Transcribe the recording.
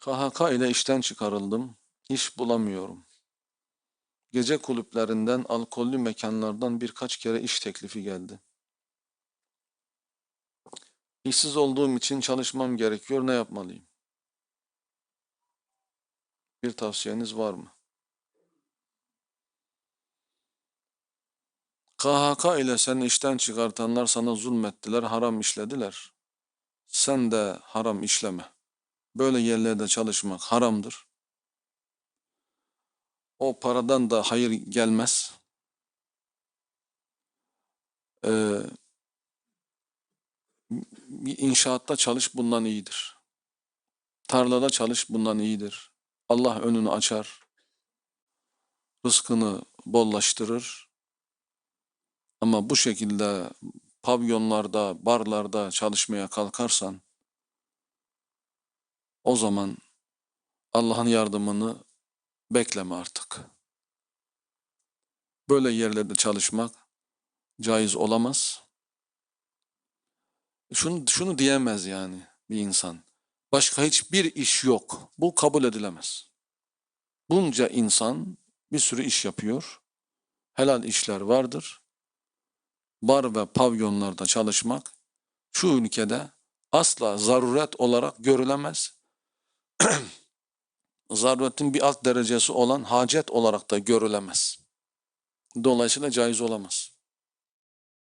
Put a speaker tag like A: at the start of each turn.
A: KHK ile işten çıkarıldım. İş bulamıyorum. Gece kulüplerinden, alkollü mekanlardan birkaç kere iş teklifi geldi. İşsiz olduğum için çalışmam gerekiyor. Ne yapmalıyım? Bir tavsiyeniz var mı? KHK ile seni işten çıkartanlar sana zulmettiler, haram işlediler. Sen de haram işleme. Böyle yerlerde çalışmak haramdır. O paradan da hayır gelmez. Ee, inşaatta çalış bundan iyidir. Tarlada çalış bundan iyidir. Allah önünü açar. Rızkını bollaştırır. Ama bu şekilde pavyonlarda, barlarda çalışmaya kalkarsan o zaman Allah'ın yardımını bekleme artık. Böyle yerlerde çalışmak caiz olamaz. Şunu, şunu diyemez yani bir insan. Başka hiçbir iş yok. Bu kabul edilemez. Bunca insan bir sürü iş yapıyor. Helal işler vardır. Bar ve pavyonlarda çalışmak şu ülkede asla zaruret olarak görülemez. Zaruretin bir alt derecesi olan hacet olarak da görülemez. Dolayısıyla caiz olamaz.